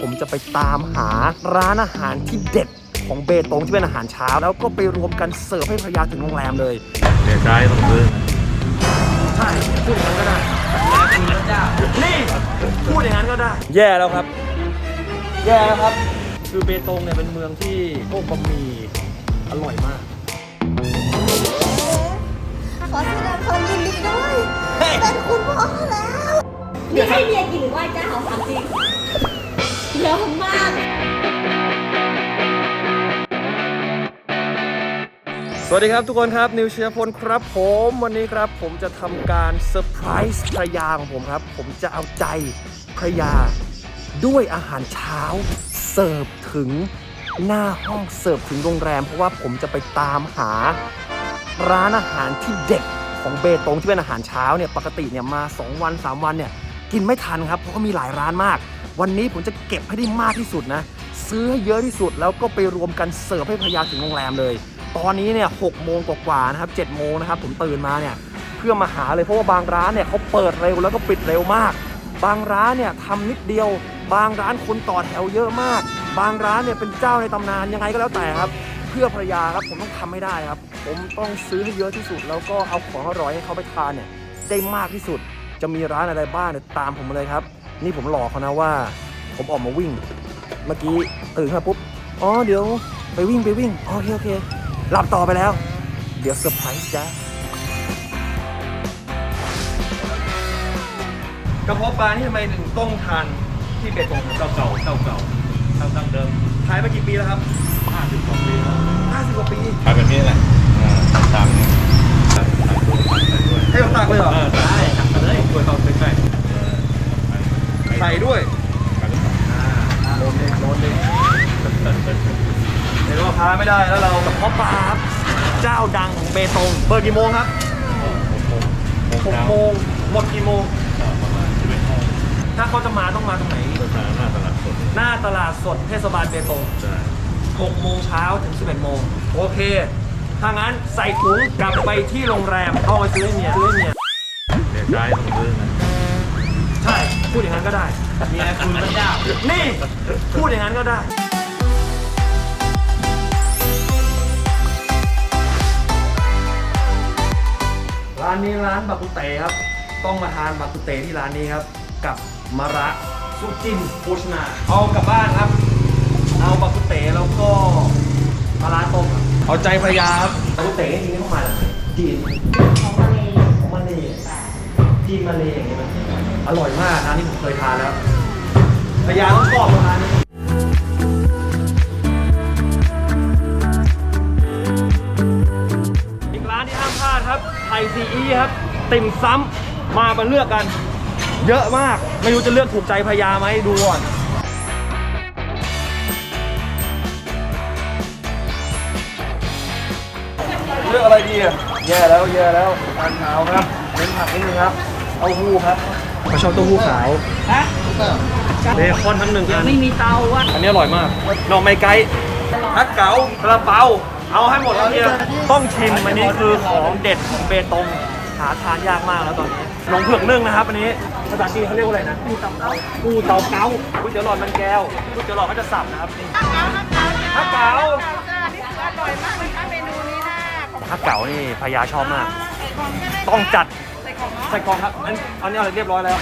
ผมจะไปตามหาร้านอาหารที่เด็ดของเบตงที่เป็นอาหารเช้า แล้วก็ไปรวมกันเสิร์ฟให้ภรรยาถึงโรงแรมเลยเดี๋ยวใช้ต้องซื้อนะใช่พูดอย่างนั้นก็ได้นี่พูดอย่างนั้นก็ได้ แย่แล้วครับ แย่แล้วครับ คือเบตงเนี่ยเป็นเมืองที่พวกบะหมี่อร่อยมาก ขอแสดงความยินดีด้วยเป็นคุณพ่อแล้ว นี่ให้เมียกินหรือว่าเจ้าถามจริง เยอะมาก สวัสดีครับทุกคนครับ นิวเชียพลครับผมวันนี้ครับผมจะทำการเซอร์ไพรส์ภรรยาของผมครับ ผมจะเอาใจภรรยาด้วยอาหารเช้าเสิร์ฟถึงหน้าห้องเสิร์ฟถึงโรงแรม เพราะว่าผมจะไปตามหาร้านอาหารที่เด็ดของเบตงที่เป็นอาหารเช้าเนี่ยปกติเนี่ยมา 2 วัน 3 วันเนี่ย กินไม่ทันครับ เพราะว่ามีหลายร้านมาก วันนี้ผมจะเก็บให้ได้มากที่สุดนะ ซื้อให้เยอะที่สุดแล้วก็ไปรวมกันเสิร์ฟให้ภรรยาถึงโรงแรมเลย ตอนนี้เนี่ยหกโมงกว่าๆนะครับเจ็ดโมงนะครับผมตื่นมาเนี่ยเพื่อมาหาเลยเพราะว่าบางร้านเนี่ยเขาเปิดเร็วแล้วก็ปิดเร็วมาก บางร้านเนี่ยทำนิดเดียว บางร้านคนต่อแถวเยอะมาก บางร้านเนี่ยเป็นเจ้าในตำนานยังไงก็แล้วแต่ครับ เพื่อภรรยาครับผมต้องทำให้ได้ครับ ผมต้องซื้อให้เยอะที่สุด แล้วก็เอาของอร่อยให้เขาไปทานเนี่ยได้มากที่สุด จะมีร้านอะไรบ้างเนี่ยตามผมมาเลยครับ นี่ผมหลอกเขานะว่า ผมออกมาวิ่ง เมื่อกี้ตื่นขึ้นมาปุ๊บอ๋อเดี๋ยวไปวิ่งไปวิ่งโอเคโอเคหลับต่อไปแล้ว เดี๋ยวเซอร์ไพรส์จ้ากระเพาะปลานี่ทำไมถึงต้องทานที่เบตงเก่าเก่าเก่าเก่าเก่าดั้งเดิมขายมากี่ปีแล้วครับห้าสิบกว่าปีแล้ว50กว่าปี ขายแบบนี้แหละอ่าตามตามตามตามคนใส่ด้วย ให้ผมตักเลยเหรอ เออได้ตักมาเลยตัวต้องใกล้ๆเออ ใส่ด้วย กัน โดนเด็กโดนเด็กเห็นว่าพา ไม่ได้แล้วเรากับพ่อปลาครับเจ้าดังของเบตงเปิดกี่โมงครับหกโมง6โมงหมดกี่โมงประมาณสิบเอ็ดโมงถ้าเขาจะมาต้องมาตรงไหนก็ทางหน้าตลาดสดหน้าตลาดสดเทศบาลเบตงใช่6โมงเช้าถึง11โมงโอเคถ้างั้นใส่ถุงกลับไปที่โรงแรมเอาไปซื้อให้เมียซื้อให้เมียเดี๋ยวใช้ต้องซื้อนะใช่พูดอย่างนั้นก็ได้เมียคุณพระเจ้านี่ พูดอย่างนั้นก็ได้ ร้านนี้ร้านบากุเตครับ ต้องมาทานบากุเตที่ร้านนี้ครับ กับมะระซุจินโภชนา เอากลับบ้านครับ เอาบากุเตแล้วก็มะระต้มครับเอาใจภรรยาครับบากุเตจริงๆเข้ามาจากไหนจีนของมาเลยของมาเลจีนมาเลอย่างนี้ไหมอร่อยมากร้านนี้ผมเคยทานแล้วภรรยาต้องชอบร้านนี้ ไทยซีอีครับ ติ่มซ้ำมามาเลือกกัน เยอะมาก ไม่รู้จะเลือกถูกใจภรรยาไหมดูก่อนเลือกอะไรดีอะแย่แล้วแย่แล้วทานเช้าครับเน้นผักนิดนึงครับเต้าหู้ครับเขาชอบเต้าหู้ขาวฮะเบคอนทั้งหนึ่งอันไม่มีเตาอะอันนี้อร่อยมากหน่อไม้ไก่ฮักเก๋ากระเป๋า เอาให้หมดแล้วเนี่ยต้องชิมอันนี้คือของเด็ดของเบตงหาทานยากมากแล้วตอนนี้หนงเผือกนึ่งนะครับอันนี้ภาษาจีนเขาเรียกว่าอะไรนะปูเตาเก้าปูเตาเก้าก๋วยเตี๋ยวหลอดมันแก้วก๋วยเตี๋ยวหลอดเขาจะสับนะครับนี่ฮักเก๋าฮักเก๋านี่พญาชอบมาก ต้องจัดใส่กล่องครับอันอันนี้อะไรเรียบร้อยแล้ว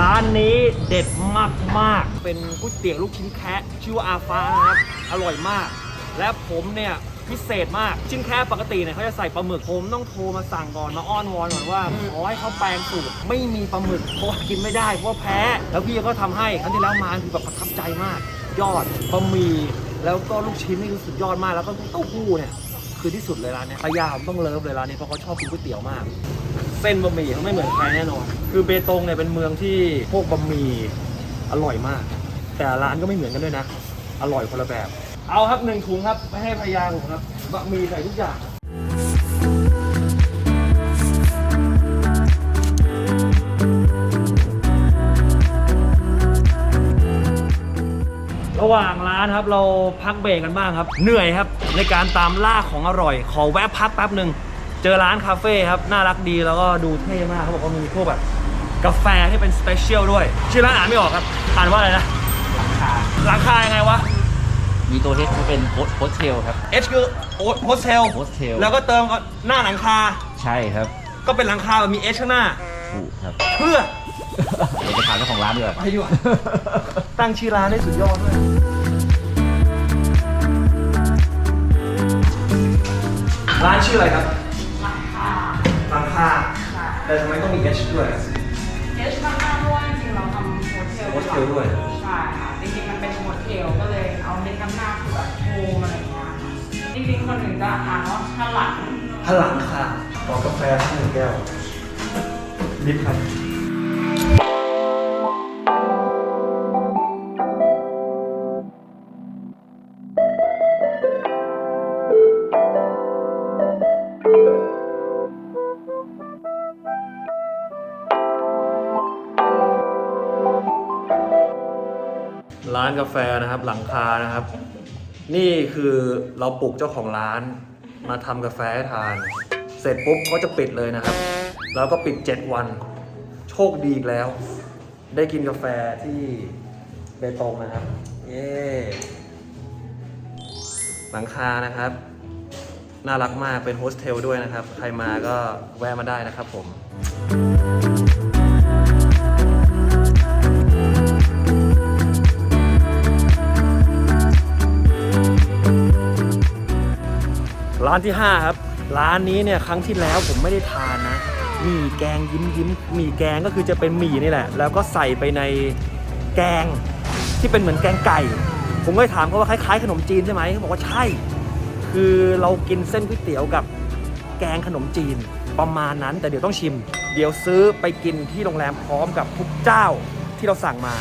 ร้านนี้เด็ดมากๆเป็นก๋วยเตี๋ยวลูกชิ้นแคะชื่อว่าอาฟ้านะครับ อร่อยมาก และผมเนี่ยพิเศษมาก ชิ้นแคะปกติเนี่ยเขาจะใส่ปลาหมึกผมต้องโทรมาสั่งก่อนมาอ้อนวอนก่อนว่าขอให้เขาแปลงสูตรไม่มีปลาหมึกเพราะว่ากินไม่ได้เพราะแพ้ แล้วพี่ก็ทำให้ครั้งที่แล้วมาคือแบบประทับใจมาก ยอดบะหมี่แล้วก็ลูกชิ้นนี่คือสุดยอดมากแล้วก็เต้าหู้เนี่ยคือที่สุดเลยร้านเนี้ยพยาผมต้องเลิฟเลยร้านนี้เพราะเขาชอบกินก๋วยเตี๋ยวมาก เส้นบะหมี่เขาไม่เหมือนใครแน่นอน คือเบตงเนี่ยเป็นเมืองที่พวกบะหมี่อร่อยมาก แต่ร้านก็ไม่เหมือนกันด้วยนะ อร่อยคนละแบบ เอาครับหนึ่งถุงครับไม่ให้พยาผมครับบะหมี่ใส่ทุกอย่างรระหว่างร้านครับเราพักเบรกกันบ้างครับ เหนื่อยครับในการตามล่าของอร่อย ขอแวะพักแป๊บหนึ่ง เจอร้านคาเฟ่ครับ น่ารักดีแล้วก็ดูเท่มากเขาบอกว่ามีพวกแบบ กาแฟที่เป็นสเปเชียลด้วย ชื่อร้านอ่านไม่ออกครับ อ่านว่าอะไรนะหลังคายังไงวะ มีตัวเฮดเขาเป็นโฮสเทลครับ H คือโฮสเทล Hostel แล้วก็เติมหน้าหลังคา ใช่ครับก็เป็นหลังคาแบบมี H ข้างหน้า ถูกครับเพื่อ เดี๋ยวจะถามเจ้าของร้านดีกว่าไปดีกว่า ตั้งชื่อร้านได้สุดยอดด้วยร้านชื่ออะไรครับหลังคา หลังคาแต่ทำไมต้องมี H ด้วย เอชมากๆเพราะว่าจริงๆเราทำโฮเทลโฮสเทลด้วย ใช่ค่ะ จริงๆมันเป็นโฮเทลก็เลยเอาเน้นคำหน้าคือแบบโฮมอะไรอย่างเงี้ยค่ะจริงๆคนอื่นจะอ่านว่าฉลัง พลังค่ะขอกาแฟสักหนึ่งแก้วลิฟครับานกาแฟนะครับ หลังคานะครับ นี่คือเราปลุกเจ้าของร้าน มาทำกาแฟให้ทาน เสร็จปุ๊บก็จะปิดเลยนะครับ แล้วก็ปิด 7 วัน โชคดีอีกแล้ว ได้กินกาแฟที่เบตงนะครับ เย้หลังคานะครับ น่ารักมากเป็นโฮสเทลด้วยนะครับ ใครมาก็แวะมาได้นะครับผม ร้านที่ 5 ครับ ร้านนี้เนี่ยครั้งที่แล้วผมไม่ได้ทานนะหมี่แกงยิ้มยิ้มหมี่แกงก็คือจะเป็นหมี่นี่แหละ แล้วก็ใส่ไปในแกงที่เป็นเหมือนแกงไก่ ผมก็เลยถามเขาว่าคล้ายๆ ขนมจีนใช่ไหมเขาบอกว่าใช่ คือเรากินเส้นก๋วยเตี๋ยวกับแกงขนมจีนประมาณนั้นแต่เดี๋ยวต้องชิม เดี๋ยวซื้อไปกินที่โรงแรมพร้อมกับทุกเจ้าที่เราสั่งมา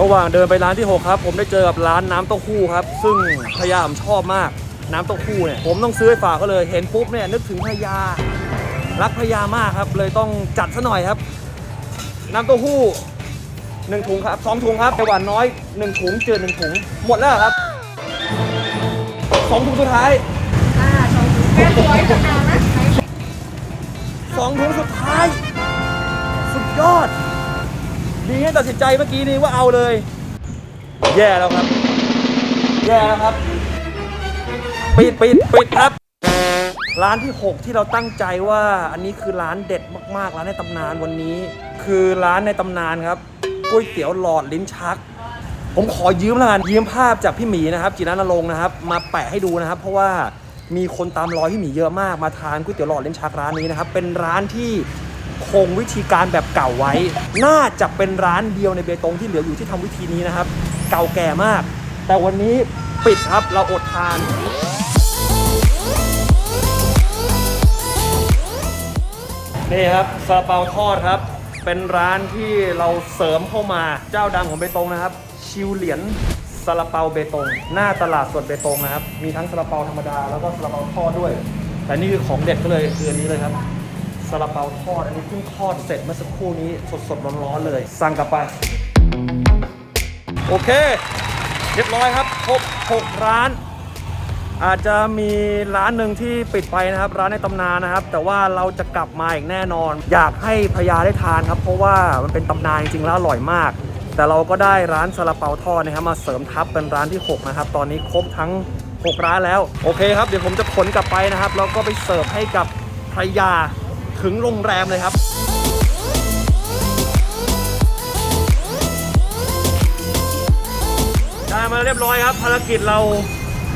ระหว่างเดินไปร้านที่ 6 ครับ ผมได้เจอกับร้านน้ำเต้าหู้ครับ ซึ่งพยายามชอบมากน้ำเต้าหู้เนี่ยผมต้องซื้อให้ฝากก็เลยเห็นปุ๊บเนี่ยนึกถึงพญารักพญามากครับ เลยต้องจัดซะหน่อยครับ น้ำเต้าหู้หนึ่งถุงครับสองถุงครับไอหวานน้อยหนึ่งถุงเจือหนึ่งถุง หมดแล้วเหรอครับสองถุงสุดท้ายอ่าชมแก้ตัวให้จะเอานะสองถุงสุดท้าย สุดยอด ดีให้ตัดสินใจเมื่อกี้นี้ว่าเอาเลย แย่แล้วครับ แย่แล้วครับ ปิดปิดปิดครับ ร้านที่ 6 ที่เราตั้งใจว่าอันนี้คือร้านเด็ดมากๆร้านในตำนานวันนี้ คือร้านในตำนานครับก๋วยเตี๋ยวหลอดลิ้นชัก ผมขอยืมแล้วกันยืมภาพจากพี่หมีนะครับจิรนรงนะครับ มาแปะให้ดูนะครับ เพราะว่ามีคนตามรอยพี่หมีเยอะมากมาทานก๋วยเตี๋ยวหลอดลิ้นชักร้านนี้นะครับเป็นร้านที่ คงวิธีการแบบเก่าไว้ น่าจะเป็นร้านเดียวในเบตงที่เหลืออยู่ที่ทำวิธีนี้นะครับ เก่าแก่มาก แต่วันนี้ปิดครับเราอดทานนี่ครับซาลาเปาทอดครับ เป็นร้านที่เราเสริมเข้ามาเจ้าดังของเบตงนะครับ ชิวเหลียนซาลาเปาเบตง หน้าตลาดสดเบตงนะครับ มีทั้งซาลาเปาธรรมดาแล้วก็ซาลาเปาทอดด้วย แต่นี่คือของเด็ดก็เลยคืออันนี้เลยครับ ซาลาเปาทอด อันนี้เพิ่งทอดเสร็จเมื่อสักครู่นี้สดๆร้อนๆเลย สั่งกลับไป โอเค เรียบร้อยครับครบ6ร้าน อาจจะมีร้านหนึ่งที่ปิดไปนะครับ ร้านในตำนานนะครับ แต่ว่าเราจะกลับมาอีกแน่นอน อยากให้พญาได้ทานครับ เพราะว่ามันเป็นตำนานจริงๆแล้วอร่อยมาก แต่เราก็ได้ร้านซาลาเปาทอดนะครับมาเสริมทับเป็นร้านที่ 6 นะครับ ตอนนี้ครบทั้ง 6 ร้านแล้ว โอเคครับ เดี๋ยวผมจะขนกลับไปนะครับ แล้วก็ไปเสิร์ฟให้กับพญา ถึงโรงแรมเลยครับได้มาเรียบร้อยครับ ภารกิจเรา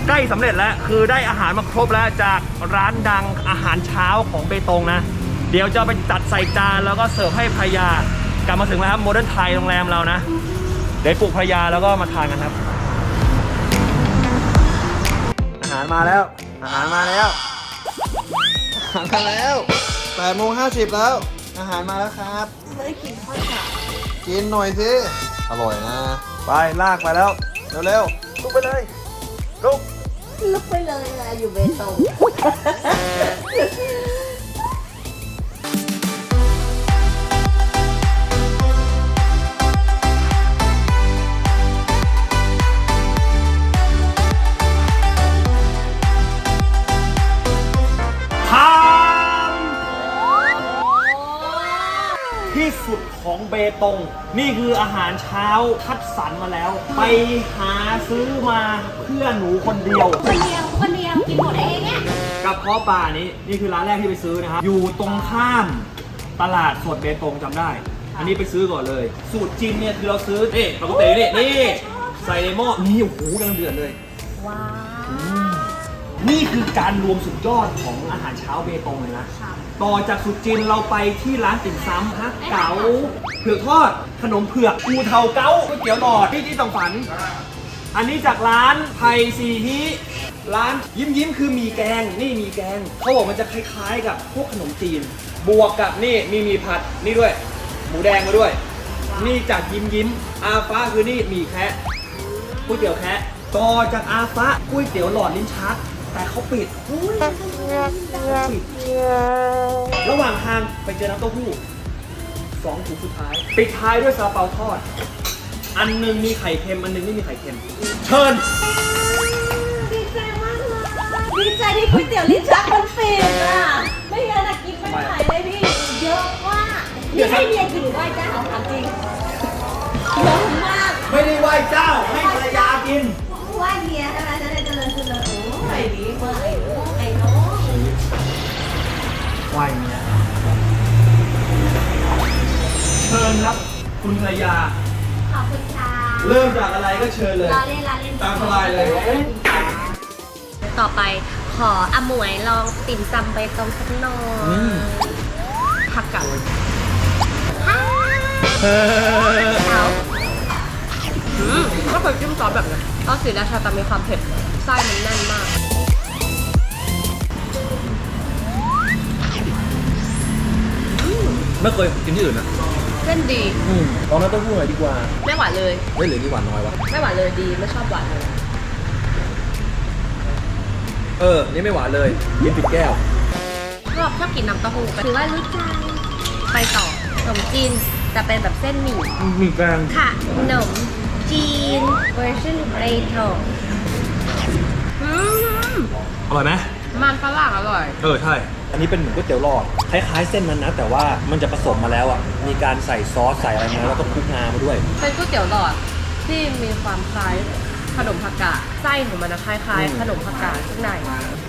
ใกล้สำเร็จแล้ว คือได้อาหารมาครบแล้วจากร้านดังอาหารเช้าของเบตงนะ เดี๋ยวจะไปจัดใส่จานแล้วก็เสิร์ฟให้ภรรยากลับมาถึงแล้วครับโมเดิร์นไทยโรงแรมเรานะ เดี๋ยวปลุกภรรยาแล้วก็มาทานกันครับ อาหารมาแล้ว อาหารมาแล้ว อาหารมาแล้ว 8โมง50แล้ว อาหารมาแล้วครับ ไม่ได้กินข้าวเช้ากินหน่อยสิ อร่อยนะ ไปลากไปแล้ว เร็วๆลุกไปเลยลุก ลุกไปเลยนะอยู่เบตง ตง นี่คืออาหารเช้าคัดสรรมาแล้ว ไปหาซื้อมาเพื่อหนูคนเดียว คนเดียวคนเดียวกินหมดเองเนี่ยกับเพาะปลานี้นี่คือร้านแรกที่ไปซื้อนะครับอยู่ตรงข้ามตลาดสดเบตงจำได้ อันนี้ไปซื้อก่อนเลย สูตรจีนเนี่ยคือเราซื้อนี่ปกตินี่นี่ใส่ในหม้อนี่โอ้โหกำลังเดือดเลยว้าว นี่คือการรวมสุดยอดของอาหารเช้าเบตงเลยนะต่อจากสุดจีนเราไปที่ร้านติ่มซำฮักเก๋าเผือกทอด ขนมเผือกปูเทาเก้าก๋วยเตี๋ยวหลอดที่ที่ต้องฝัน อันนี้จากร้านไทยซีฮีร้านยิ้มยิ้มคือหมีแกง นี่หมีแกง เขาบอกมันจะคล้ายๆ กับพวกขนมจีน บวกกับนี่มีหมีผัดนี่ด้วย หมูแดงมาด้วย นี่จากยิ้มยิ้มอาฟ้าคือนี่หมีแคะก๋วยเตี๋ยวแคะต่อจากอาฟ้าก๋วยเตี๋ยวหลอดลิ้นชัก แต่เขาปิดเขาปิด ระหว่างทางไปเจอน้ำเต้าหู้สองถุงสุดท้าย ปิดท้ายด้วยซาลาเปาทอด อันหนึงมีไข่เค็ม อันหนึงไม่มีไข่เค็ม เชิญ ดีใจมากเลยดีใจที่ก๋วยเตี๋ยวลิ้นชักมันปิดอะ ไม่งั้นอะกินไม่ไหวเลยพี่ เยอะมากนี่ให้เมียกินหรือไหว้เจ้าถามจริงเยอะมาก ไม่ได้ไหว้เจ้าให้ภรรยากิน เริ่มจากอะไรก็เชิญเลยรอเล่นรอเล่นตามสบายเลยต่อไปขออมวยลองติ่มซำใบตองสักหน่อยผักกับเอาอืมก็เคยจิ้มซอสแบบนี้ซอสสีราชาแต่มีความเผ็ดไส้มันแน่นมาก ไม่เคยกินที่อื่นนะเส้นดีอืมลองน้ำเต้าหู้หน่อยดีกว่าไม่หวานเลย เฮ้ยหรือนี่หวานน้อยวะ ไม่หวานเลยดีไม่ชอบหวานเลยเออ นี่ไม่หวานเลยกินปิดแก้ว ชอบชอบกินน้ำเต้าหู้ถือว่ารู้ใจไปต่อขนมจีนจะเป็นแบบเส้นหมี่มีแกงค่ะขนมจีนเวอร์ชันเบตงอืมอร่อยไหมมันฝรั่งอร่อย เออ ใช่ อันนี้เป็นเหมือนก๋วยเตี๋ยวหลอดคล้ายๆเส้นนั้นนะ แต่ว่ามันจะผสมมาแล้วอะมีการใส่ซอสใส่อะไรมาแล้วก็คลุกงามาด้วย เป็นก๋วยเตี๋ยวหลอดที่มีความคล้ายขนมผักกาดไส้ของมันนะคล้ายอืม ๆ ขนมผักกาดข้างใน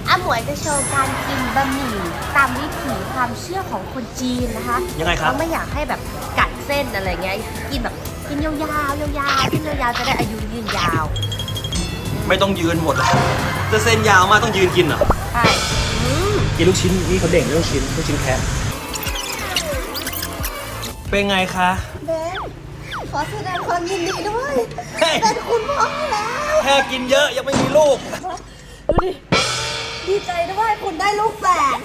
อาหมวยจะโชว์การกินบะหมี่ตามวิถีความเชื่อของคนจีนนะคะยังไงครับ เขาไม่อยากให้แบบกัดเส้นอะไรเงี้ย กินแบบกินยาวๆยาวๆกินยาวๆจะได้อายุยืนยาวไม่ต้องยืนหมดหรอกจะเส้นยาวมากต้องยืนกินเหรอ ใช่ กินลูกชิ้นนี่เขาเด่งเรื่องลูกชิ้นลูกชิ้นแคะเป็นไงคะ เบนขอแสดงความยินดีด้วย เฮ้ย เป็นคุณพ่อแล้ว แค่กินเยอะยังไม่มีลูก ดูดิ ดีใจด้วยคุณได้ลูกแฝด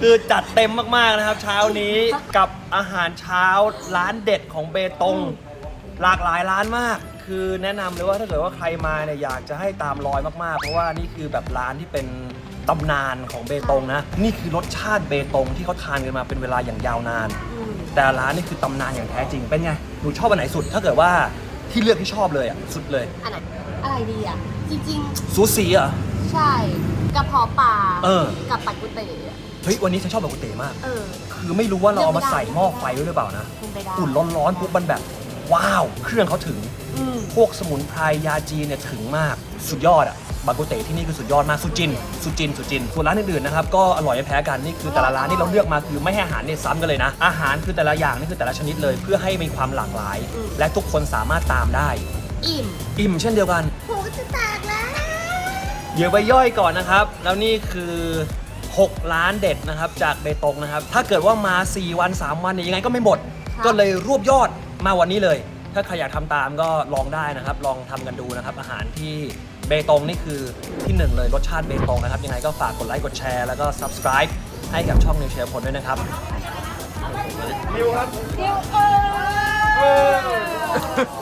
คือจัดเต็มมากๆนะครับ เช้านี้กับอาหารเช้าร้านเด็ดของเบตง หลากหลายร้านมาก คือแนะนำเลยว่าถ้าเกิดว่าใครมาเนี่ยอยากจะให้ตามรอยมากๆ เพราะว่านี่คือแบบร้านที่เป็น ตำนานของเบตงนะ นี่คือรสชาติเบตงที่เขาทานกันมาเป็นเวลาอย่างยาวนาน แต่ร้านนี่คือตำนานอย่างแท้จริงเป็นไงหนูชอบอันไหนสุด ถ้าเกิดว่าที่เลือกที่ชอบเลยอะสุดเลยอันไหนอะไรดีอะ จริง ซูสีเหรอะๆ ใช่กระเพาะปลาเออกับปักกุเต๋อะเฮ้ยวันนี้ฉันชอบแบบกุเต๋มาก เออ คือไม่รู้ว่าเราเอามาใส่หม้อไฟด้วยหรือเปล่านะคุณไปได้อุ่นร้อนๆปุ๊บมันแบบ ว้าว เครื่องเขาถึง อืม พวกสมุนไพรยาจีนเนี่ยถึงมากสุดยอดอะ บากุเตที่นี่คือสุดยอดมากสุจิน สุจิน สุจิน ส่วนร้านอื่นๆนะครับก็อร่อยไม่แพ้กันนี่คือแต่ละร้านที่เราเลือกมาคือไม่ให้อาหารเนี่ยซ้ำกันเลยนะ อาหารคือแต่ละอย่างนี่คือแต่ละชนิดเลย เพื่อให้มีความหลากหลายและทุกคนสามารถตามได้ อิ่มอิ่มเช่นเดียวกัน หูจะแตกแล้ว เดี๋ยวไปย่อยก่อนนะครับ แล้วนี่คือ 6 ล้านเด็ดนะครับ จากเบตงนะครับ ถ้าเกิดว่ามา 4 วัน 3 วันเนี่ยยังไงก็ไม่หมดครับก็เลยรวบยอดมาวันนี้เลย ถ้าใครอยากทำตามก็ลองได้นะครับ ลองทำกันดูนะครับ อาหารที่เบตงนี่คือที่หนึ่งเลยรสชาติเบตงนะครับ ยังไงก็ฝากกดไลค์กดแชร์แล้วก็ subscribe ให้กับช่องนิวเชียร์พลด้วยนะครับนิวครับเดี๋ยวเออ